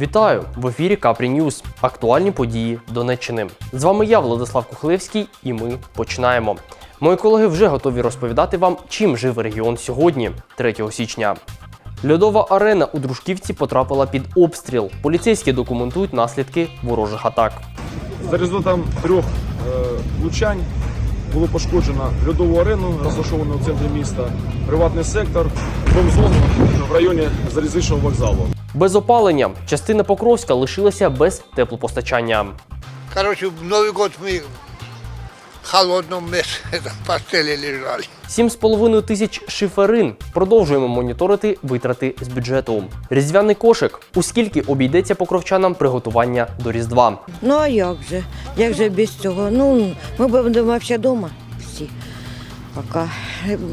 Вітаю в ефірі Капрі Ньюз. Актуальні події Донеччини. З вами я, Владислав Кухлевський, і ми починаємо. Мої колеги вже готові розповідати вам, чим живе регіон сьогодні, 3 січня. Льодова арена у Дружківці потрапила під обстріл. Поліцейські документують наслідки ворожих атак. За результатом трьох е, влучань було пошкоджено льодову арену, розташовану в центрі міста, приватний сектор, промзону в районі залізничного вокзалу. Без опалення частина Покровська лишилася без теплопостачання. Коротше, в Новий год в холодном месте в постели лежали. 7,5 тисяч шиферин. Продовжуємо моніторити витрати з бюджету. Різдвяний кошик. У скільки обійдеться покровчанам приготування до Різдва? Ну а як же? Як же без цього? Ну, ми будемо ще вдома всі. Поки.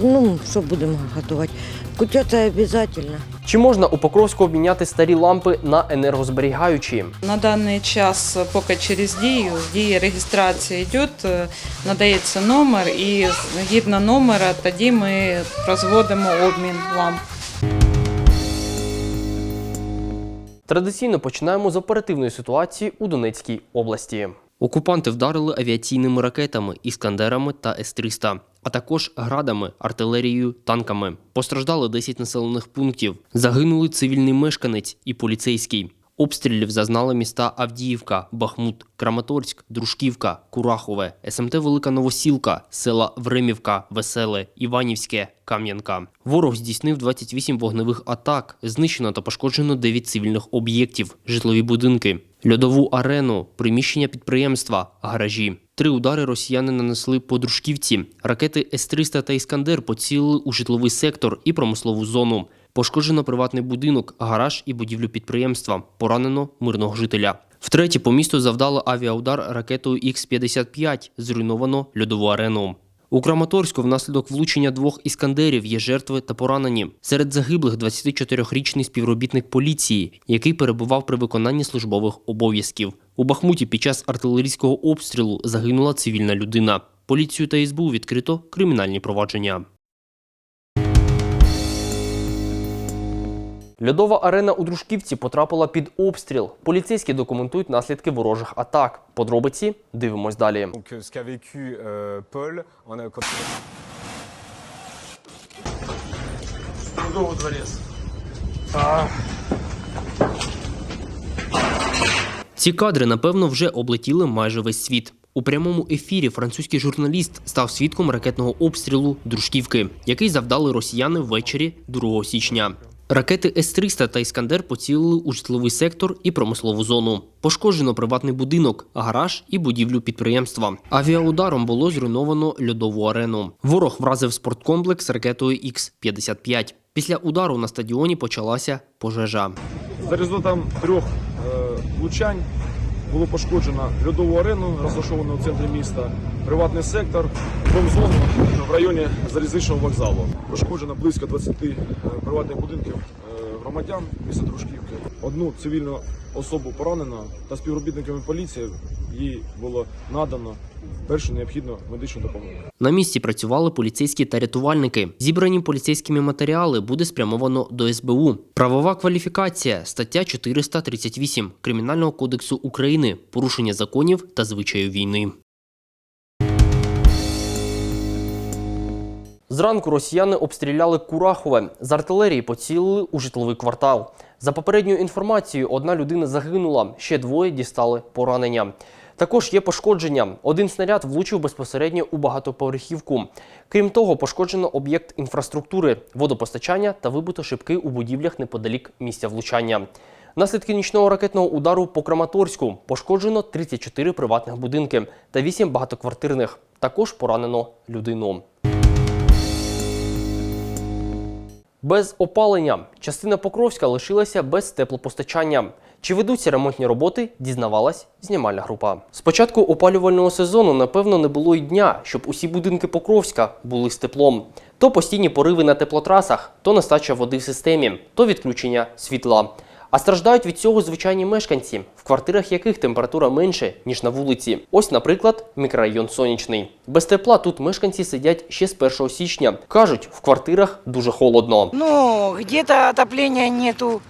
Ну, що будемо готувати? Кутя це обов'язково. Чи можна у Покровську обміняти старі лампи на енергозберігаючі? На даний час поки через дію, дія реєстрації йде, е, надається номер і згідно номера тоді ми розводимо обмін ламп. Традиційно починаємо з оперативної ситуації у Донецькій області. Окупанти вдарили авіаційними ракетами, іскандерами та С-300, а також градами, артилерією, танками. Постраждали 10 населених пунктів. Загинули цивільний мешканець і поліцейський. Обстрілів зазнали міста Авдіївка, Бахмут, Краматорськ, Дружківка, Курахове, СМТ Велика Новосілка, села Времівка, Веселе, Іванівське, Кам'янка. Ворог здійснив 28 вогневих атак, знищено та пошкоджено 9 цивільних об'єктів, житлові будинки, льодову арену, приміщення підприємства, гаражі. Три удари росіяни нанесли по Дружківці. Ракети С-300 та Іскандер поцілили у житловий сектор і промислову зону. Пошкоджено приватний будинок, гараж і будівлю підприємства. Поранено мирного жителя. Втретє по місту завдали авіаудар ракетою Х-55. Зруйновано льодову арену. У Краматорську внаслідок влучення двох іскандерів є жертви та поранені. Серед загиблих 24-річний співробітник поліції, який перебував при виконанні службових обов'язків. У Бахмуті під час артилерійського обстрілу загинула цивільна людина. Поліцію та СБУ відкрито кримінальні провадження. Льодова арена у Дружківці потрапила під обстріл. Поліцейські документують наслідки ворожих атак. Подробиці дивимось далі. Quand- Ці кадри, напевно, вже облетіли майже весь світ. У прямому ефірі французький журналіст став свідком ракетного обстрілу Дружківки, який завдали росіяни ввечері 2 січня. Ракети С-300 та Іскандер поцілили у житловий сектор і промислову зону. Пошкоджено приватний будинок, гараж і будівлю підприємства. Авіаударом було зруйновано льодову арену. Ворог вразив спорткомплекс ракетою Х-55. Після удару на стадіоні почалася пожежа. За результатом трьох е, влучань було пошкоджено льодову арену, розташовану в центрі міста, приватний сектор, промзону в районі залізничного вокзалу. Пошкоджено близько 20 е, приватних будинків громадян міста Дружківки. Одну цивільну особу поранено та співробітниками поліції їй було надано першу необхідну медичну допомогу. На місці працювали поліцейські та рятувальники. Зібрані поліцейськими матеріали буде спрямовано до СБУ. Правова кваліфікація стаття 438 Кримінального кодексу України порушення законів та звичаїв війни. Зранку росіяни обстріляли Курахове. З артилерії поцілили у житловий квартал. За попередньою інформацією, одна людина загинула, ще двоє дістали поранення. Також є пошкодження. Один снаряд влучив безпосередньо у багатоповерхівку. Крім того, пошкоджено об'єкт інфраструктури, водопостачання та вибито шибки у будівлях неподалік місця влучання. Наслідки нічного ракетного удару по Краматорську пошкоджено 34 приватних будинки та 8 багатоквартирних. Також поранено людину. Без опалення частина Покровська лишилася без теплопостачання. Чи ведуться ремонтні роботи, дізнавалась знімальна група. З початку опалювального сезону, напевно, не було й дня, щоб усі будинки Покровська були з теплом. То постійні пориви на теплотрасах, то нестача води в системі, то відключення світла. А страждають від цього звичайні мешканці, в квартирах яких температура менше, ніж на вулиці. Ось, наприклад, мікрорайон Сонячний. Без тепла тут мешканці сидять ще з 1 січня. Кажуть, в квартирах дуже холодно. Ну, где-то отопления нету,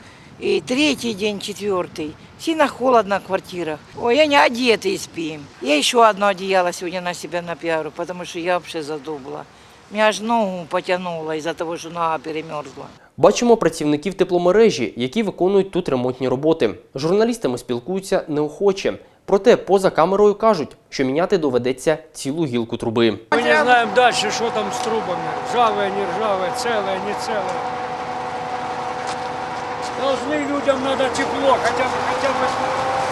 И третий день, четвертый. Сильно холодно в квартирах. Ой, я не одетые спим. Я еще одно одеяло сегодня на себя напиарю, потому что я вообще задубла. Меня аж ногу потянуло из-за того, что нога перемерзла. Бачимо працівників тепломережі, які виконують тут ремонтні роботи. З журналістами спілкуються неохоче. Проте поза камерою кажуть, що міняти доведеться цілу гілку труби. Мы не знаем дальше, что там с трубами. Ржавые, не ржавые, целые, не целые. Должны людям надо тепло, хотя бы, хотя бы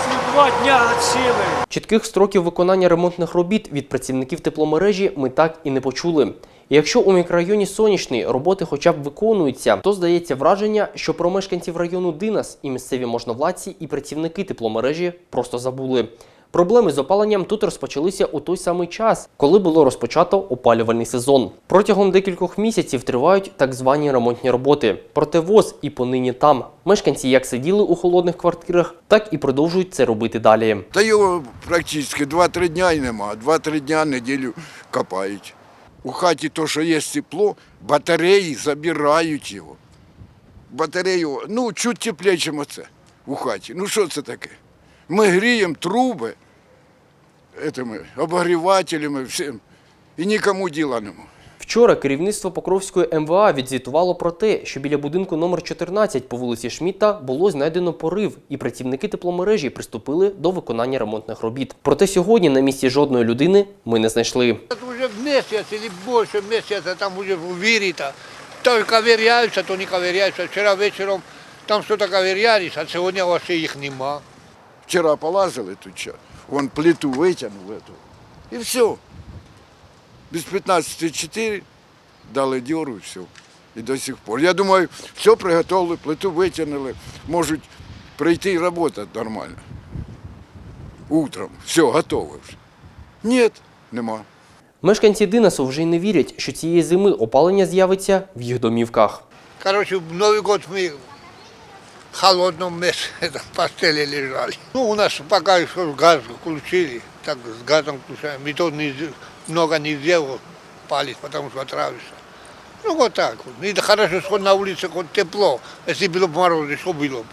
ну, два дня от силы. Чітких строків виконання ремонтних робіт від працівників тепломережі ми так і не почули. Якщо у мікрорайоні Сонячний роботи хоча б виконуються, то здається враження, що про мешканців району Динас і місцеві можновладці і працівники тепломережі просто забули. Проблеми з опаленням тут розпочалися у той самий час, коли було розпочато опалювальний сезон. Протягом декількох місяців тривають так звані ремонтні роботи. Проте ВОЗ і понині там. Мешканці як сиділи у холодних квартирах, так і продовжують це робити далі. Та його практично 2-3 дня й нема. 2-3 дня неділю копають. У хаті то, що є тепло, батареї забирають його. Батарею, ну, чуть тепліше, ніж це у хаті. Ну що це таке? Ми гріємо труби этими, обогрівателями, всім. І нікому діла нема. Вчора керівництво Покровської МВА відзвітувало про те, що біля будинку номер 14 по вулиці Шміта було знайдено порив, і працівники тепломережі приступили до виконання ремонтних робіт. Проте сьогодні на місці жодної людини ми не знайшли. Это уже месяц или больше месяца, там уже вырито. То ковыряются, то не ковыряются. Вчера вечером там что-то ковырялись, а сегодня вообще их нема. Вчора полазили тут, що, вон плиту витягнув эту, і все. Без 15.4 дали дьору і все. І до сих пор. Я думаю, все приготовили, плиту витягнули, можуть прийти і працювати нормально. Утром. Все, готово вже. Ні, нема. Мешканці Динасу вже й не вірять, що цієї зими опалення з'явиться в їх домівках. Короче, в Новый год мы в холодном месте там, в постели лежали. Ну, у нас пока еще газ включили, так с газом включаем. И то не, много не сделал палить, потому что отравишься. Ну, вот так вот. И хорошо, что на улице хоть тепло. Если было бы мороз, что было бы?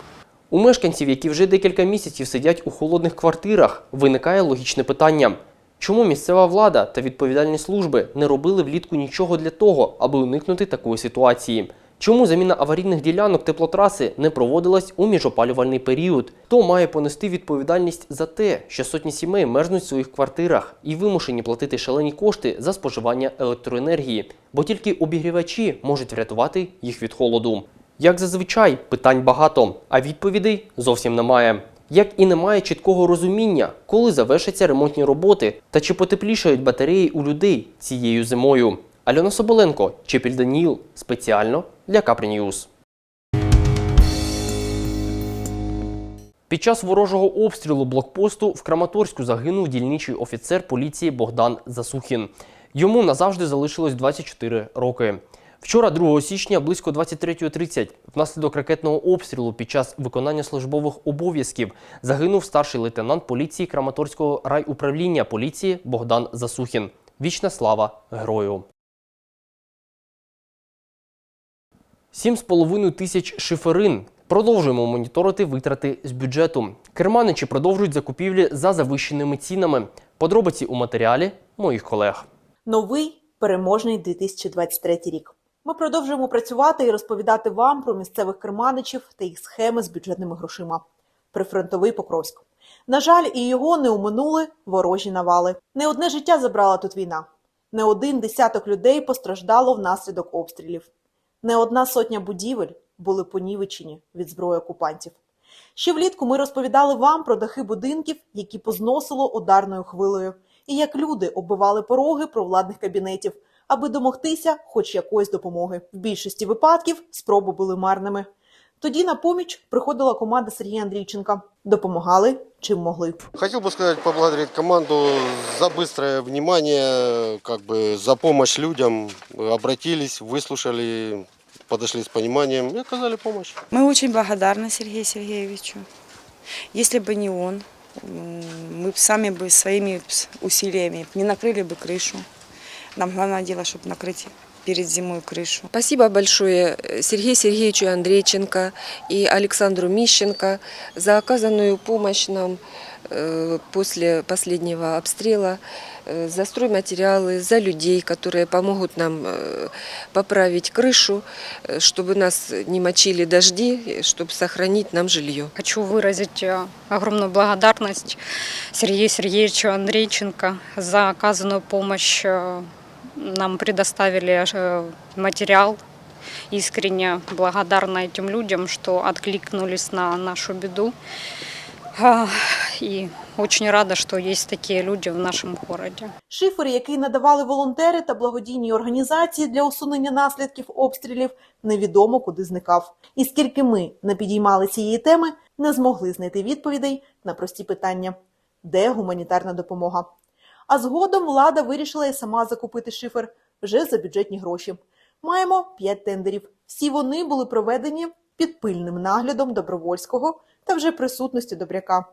У мешканців, які вже декілька місяців сидять у холодних квартирах, виникає логічне питання. Чому місцева влада та відповідальні служби не робили влітку нічого для того, аби уникнути такої ситуації? Чому заміна аварійних ділянок теплотраси не проводилась у міжопалювальний період? Хто має понести відповідальність за те, що сотні сімей мерзнуть в своїх квартирах і вимушені платити шалені кошти за споживання електроенергії, бо тільки обігрівачі можуть врятувати їх від холоду? Як зазвичай, питань багато, а відповідей зовсім немає. Як і немає чіткого розуміння, коли завершаться ремонтні роботи та чи потеплішають батареї у людей цією зимою. Альона Соболенко, Чепіль Даніїл, спеціально для Капрі Ньюз. Під час ворожого обстрілу блокпосту в Краматорську загинув дільничий офіцер поліції Богдан Засухін. Йому назавжди залишилось 24 роки. Вчора, 2 січня, близько 23.30, внаслідок ракетного обстрілу під час виконання службових обов'язків загинув старший лейтенант поліції Краматорського райуправління поліції Богдан Засухін. Вічна слава герою! 7,5 тисяч шиферин. Продовжуємо моніторити витрати з бюджету. Керманичі продовжують закупівлі за завищеними цінами. Подробиці у матеріалі моїх колег. Новий переможний 2023 рік. Ми продовжуємо працювати і розповідати вам про місцевих керманичів та їх схеми з бюджетними грошима. Прифронтовий Покровськ. На жаль, і його не уминули ворожі навали. Не одне життя забрала тут війна. Не один десяток людей постраждало внаслідок обстрілів. Не одна сотня будівель були понівечені від зброї окупантів. Ще влітку ми розповідали вам про дахи будинків, які позносило ударною хвилею, і як люди оббивали пороги провладних кабінетів, аби домогтися хоч якоїсь допомоги. В більшості випадків спроби були марними. Тоді на поміч приходила команда Сергія Андрійченка. Допомагали чим могли. Хотел бы сказать, поблагодарить команду за быстрое внимание, как бы за помощь людям. Обратились, выслушали, подошли с пониманием и оказали помощь. Мы очень благодарны Сергею Сергеевичу. Если бы не он, м, мы б сами бы своими с- усилиями не накрыли бы крышу. Нам главное дело, чтобы накрыть перед зимой крышу. Спасибо большое э, Сергею Сергеевичу Андрейченко и Александру Мищенко за оказанную помощь нам э, после последнего обстрела, э, за стройматериалы, за людей, которые помогут нам э, поправить крышу, э, чтобы нас не мочили дожди, э, чтобы сохранить нам жилье. Хочу выразить э, огромную благодарность Сергею Сергеевичу Андрейченко за оказанную помощь. Э, Нам предоставили э, материал. Искренне благодарна этим людям, что откликнулись на нашу беду. А, И очень рада, что есть такие люди в нашем городе. Шифер, який надавали волонтери та благодійні організації для усунення наслідків обстрілів, невідомо куди зникав. І скільки ми не підіймали цієї теми, не змогли знайти відповідей на прості питання: де гуманітарна допомога? А згодом влада вирішила і сама закупити шифер вже за бюджетні гроші. Маємо п'ять тендерів. Всі вони були проведені під пильним наглядом добровольського та вже присутності добряка.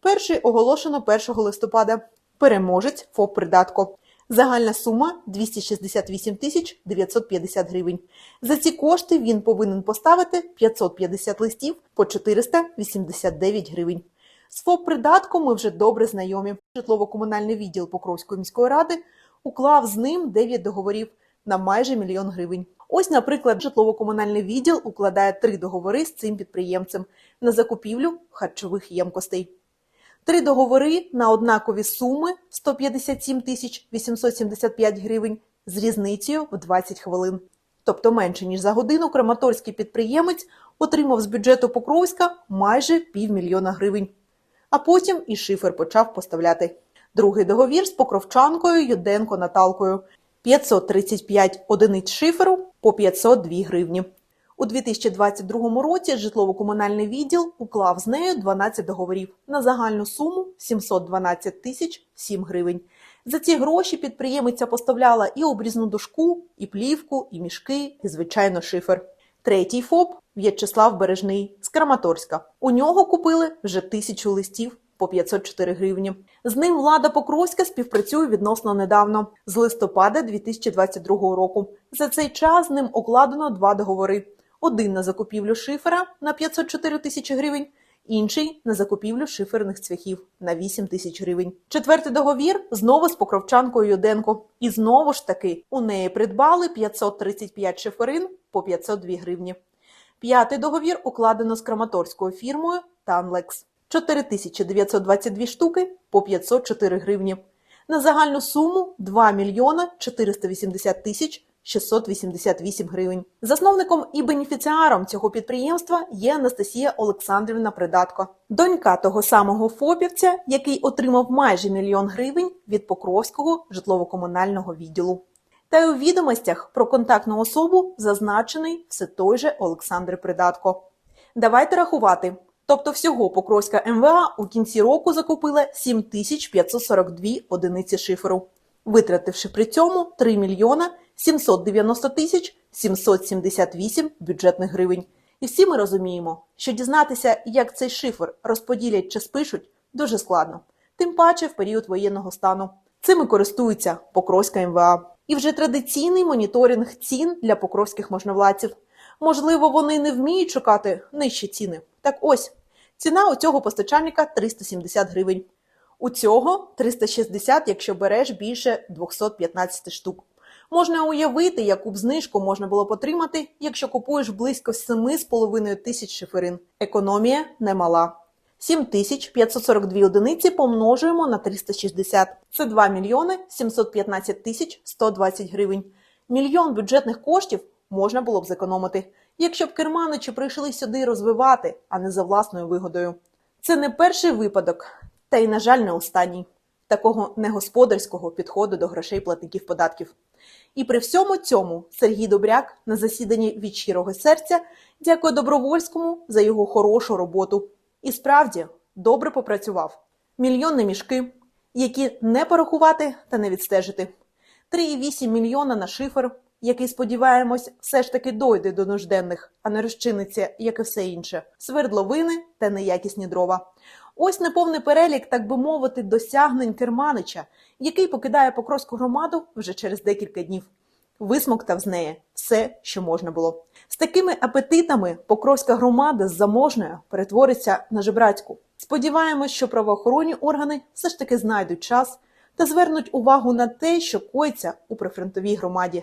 Перший оголошено 1 листопада. Переможець ФОП «Придатко». Загальна сума 268 тисяч 950 гривень. За ці кошти він повинен поставити 550 листів по 489 гривень. З ФОП «Придатком» ми вже добре знайомі. Житлово-комунальний відділ Покровської міської ради уклав з ним 9 договорів на майже мільйон гривень. Ось, наприклад, житлово-комунальний відділ укладає три договори з цим підприємцем на закупівлю харчових ємкостей. Три договори на однакові суми 157 тисяч 875 гривень з різницею в 20 хвилин. Тобто менше ніж за годину краматорський підприємець отримав з бюджету Покровська майже півмільйона гривень. А потім і шифер почав поставляти. Другий договір з покровчанкою Юденко Наталкою 535 одиниць шиферу по 502 гривні. У 2022 році житлово-комунальний відділ уклав з нею 12 договорів на загальну суму 712 тисяч 7 гривень. За ці гроші підприємиця поставляла і обрізну дошку, і плівку, і мішки, і, звичайно, шифер. Третій ФОП В'ячеслав Бережний з Краматорська. У нього купили вже тисячу листів по 504 гривні. З ним влада Покровська співпрацює відносно недавно, з листопада 2022 року. За цей час з ним укладено два договори: один на закупівлю шифера на 504 тисячі гривень, інший на закупівлю шиферних цвяхів на 8 тисяч гривень. Четвертий договір знову з покровчанкою Юденко. І знову ж таки у неї придбали 535 шиферин по 502 гривні. П'ятий договір укладено з краматорською фірмою Танлекс. 4922 штуки по 504 гривні. На загальну суму 2 мільйона 480 тисяч 688 гривень. Засновником і бенефіціаром цього підприємства є Анастасія Олександрівна Придатко, донька того самого ФОПівця, який отримав майже мільйон гривень від Покровського житлово-комунального відділу. Та й у відомостях про контактну особу зазначений все той же Олександр Придатко. Давайте рахувати. Тобто всього Покровська МВА у кінці року закупила 7542 одиниці шиферу, витративши при цьому 3 мільйона 790 тисяч 778 бюджетних гривень. І всі ми розуміємо, що дізнатися, як цей шифер розподілять чи спишуть, дуже складно, тим паче в період воєнного стану. Цими користується Покровська МВА. І вже традиційний моніторинг цін для покровських можновладців. Можливо, вони не вміють шукати нижчі ціни. Так ось, ціна у цього постачальника 370 гривень. У цього 360, якщо береш більше 215 штук. Можна уявити, яку б знижку можна було б отримати, якщо купуєш близько 7,5 тисяч шиферин. Економія немала. 7542 одиниці помножуємо на 360. Це 2 мільйони 715 тисяч 120 гривень. Мільйон бюджетних коштів можна було б зекономити, якщо б керманичі прийшли сюди розвивати, а не за власною вигодою. Це не перший випадок, та й, на жаль, не останній такого негосподарського підходу до грошей платників податків. І при всьому цьому Сергій Добряк на засіданні від щирого серця дякує Добровольському за його хорошу роботу. І справді добре попрацював. Мільйонні мішки, які не порахувати та не відстежити. 3,8 мільйона на шифер, який, сподіваємось, все ж таки дойде до нужденних, а не розчиниться, як і все інше, свердловини та неякісні дрова. Ось неповний перелік, так би мовити, досягнень Керманича, який покидає Покровську громаду вже через декілька днів. висмоктав з неї все, що можна було. З такими апетитами Покровська громада з заможною перетвориться на жебрацьку. Сподіваємось, що правоохоронні органи все ж таки знайдуть час та звернуть увагу на те, що коїться у прифронтовій громаді.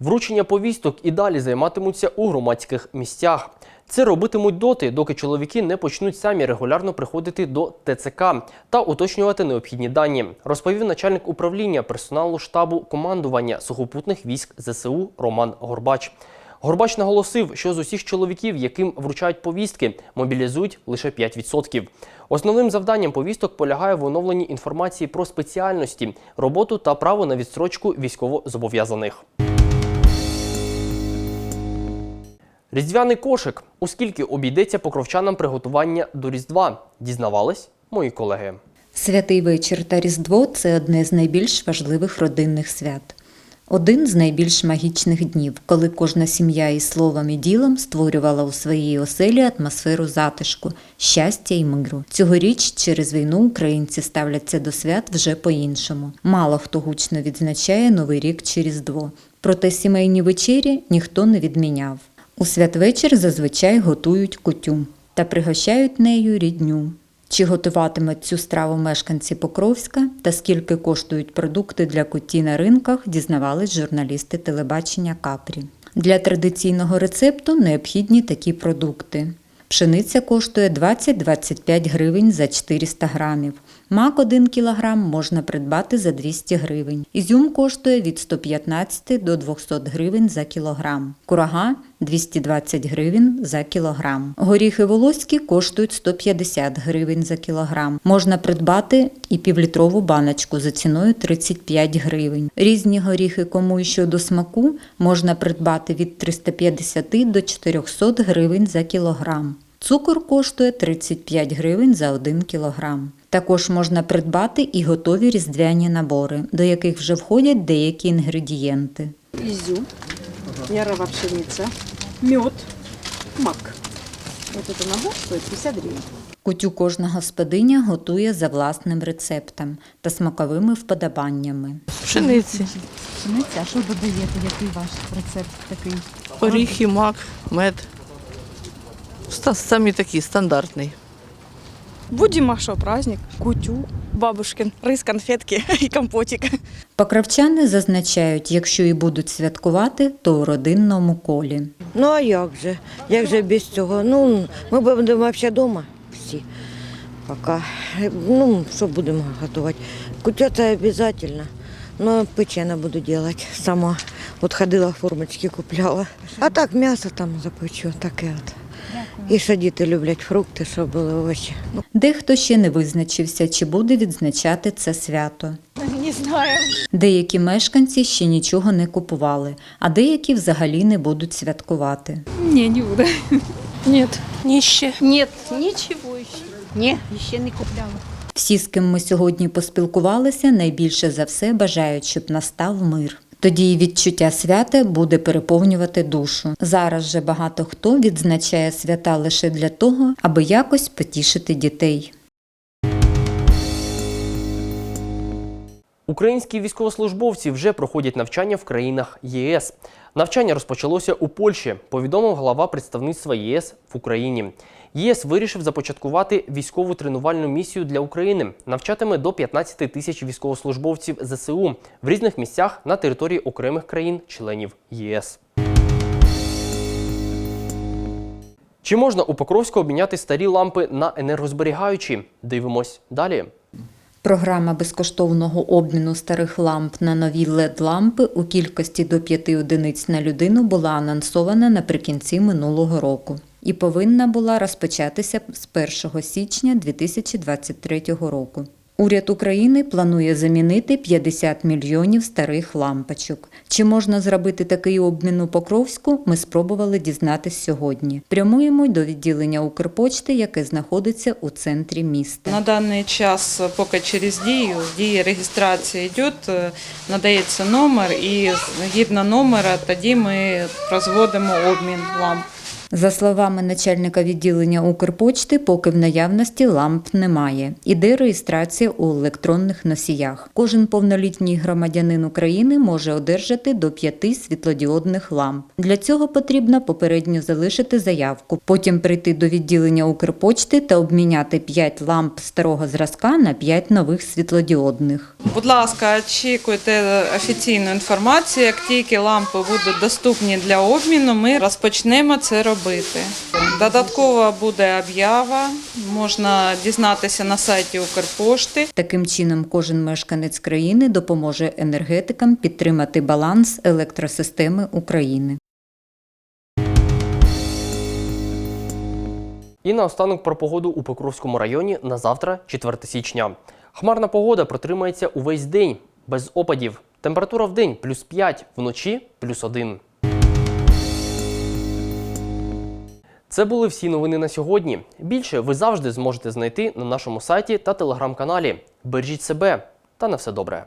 Вручення повісток і далі займатимуться у громадських місцях. Це робитимуть доти, доки чоловіки не почнуть самі регулярно приходити до ТЦК та уточнювати необхідні дані, розповів начальник управління персоналу штабу командування сухопутних військ ЗСУ Роман Горбач. Горбач наголосив, що з усіх чоловіків, яким вручають повістки, мобілізують лише 5%. Основним завданням повісток полягає в оновленні інформації про спеціальності, роботу та право на відстрочку військовозобов'язаних. Різдвяний кошик. У скільки обійдеться покровчанам приготування до Різдва? Дізнавались мої колеги. Святий вечір та Різдво це одне з найбільш важливих родинних свят. Один з найбільш магічних днів, коли кожна сім'я і словом і ділом створювала у своїй оселі атмосферу затишку, щастя і миру. Цьогоріч через війну українці ставляться до свят вже по-іншому. Мало хто гучно відзначає Новий рік чи Різдво. Проте сімейні вечері ніхто не відміняв. У святвечір зазвичай готують кутю та пригощають нею рідню. Чи готуватимуть цю страву мешканці Покровська та скільки коштують продукти для куті на ринках, дізнавались журналісти телебачення Капрі. Для традиційного рецепту необхідні такі продукти. Пшениця коштує 20-25 гривень за 400 грамів. Мак 1 кг можна придбати за 200 гривень. Ізюм коштує від 115 до 200 гривень за кілограм. Курага 220 гривень за кілограм. Горіхи волоські коштують 150 гривень за кілограм. Можна придбати і півлітрову баночку за ціною 35 гривень. Різні горіхи, кому і що до смаку, можна придбати від 350 до 400 гривень за кілограм. Цукор коштує 35 гривень за 1 кілограм. Також можна придбати і готові різдвяні набори, до яких вже входять деякі інгредієнти. изюм, ярова пшеница, мед, мак. Вот это набор стоит 50 гривен. Кутю кожна господиня готує за власним рецептом та смаковими вподобаннями. Пшениці, Пшениця, а що додаєте? Який ваш рецепт такий? оріхи, мак, мед. Самі такі, стандартний. Будем, а что, праздник? Кутю, бабушкин, рис, конфетки и компотик. Покравчани зазначають, якщо і будуть святкувати, то у родинному колі. Ну а як же? Як же без цього? Ну, ми будемо взагалі вдома всі. Пока. Ну, що будемо готувати? Кутя це обов'язково. Ну, печено буду робити сама. От ходила формочки купляла. А так м'ясо там запечу, таке от. І що діти люблять фрукти, щоб були овочі. Дехто ще не визначився, чи буде відзначати це свято. Не знаю. Деякі мешканці ще нічого не купували, а деякі взагалі не будуть святкувати. Ні, не буде. Нет, нище. Ні, нічого ще. Ні, ще не купляла. Всі, з ким ми сьогодні поспілкувалися, найбільше за все бажають, щоб настав мир. Тоді і відчуття свята буде переповнювати душу. Зараз же багато хто відзначає свята лише для того, аби якось потішити дітей. Українські військовослужбовці вже проходять навчання в країнах ЄС. Навчання розпочалося у Польщі, повідомив глава представництва ЄС в Україні. ЄС вирішив започаткувати військову тренувальну місію для України. Навчатиме до 15 тисяч військовослужбовців ЗСУ в різних місцях на території окремих країн-членів ЄС. Чи можна у Покровську обміняти старі лампи на енергозберігаючі? Дивимось далі. Програма безкоштовного обміну старих ламп на нові LED-лампи у кількості до 5 одиниць на людину була анонсована наприкінці минулого року і повинна була розпочатися з 1 січня 2023 року. Уряд України планує замінити 50 мільйонів старих лампочок. Чи можна зробити такий обмін у Покровську? Ми спробували дізнатись сьогодні. Прямуємо до відділення Укрпочти, яке знаходиться у центрі міста. На даний час поки через дію, дія реєстрації йде, е, надається номер і згідно номера тоді ми розводимо обмін ламп. За словами начальника відділення Укрпочти, поки в наявності ламп немає. Іде реєстрація у електронних носіях. Кожен повнолітній громадянин України може одержати до п'яти світлодіодних ламп. Для цього потрібно попередньо залишити заявку, потім прийти до відділення Укрпочти та обміняти 5 ламп старого зразка на 5 нових світлодіодних. Будь ласка, очікуйте офіційну інформацію. Як тільки лампи будуть доступні для обміну, ми розпочнемо це робити. Додатково буде об'ява, можна дізнатися на сайті Укрпошти. Таким чином, кожен мешканець країни допоможе енергетикам підтримати баланс електросистеми України. І наостанок про погоду у Покровському районі на завтра, 4 січня. Хмарна погода протримається увесь день, без опадів. Температура в день плюс 5, вночі плюс 1. Це були всі новини на сьогодні. Більше ви завжди зможете знайти на нашому сайті та телеграм-каналі. Бережіть себе та на все добре.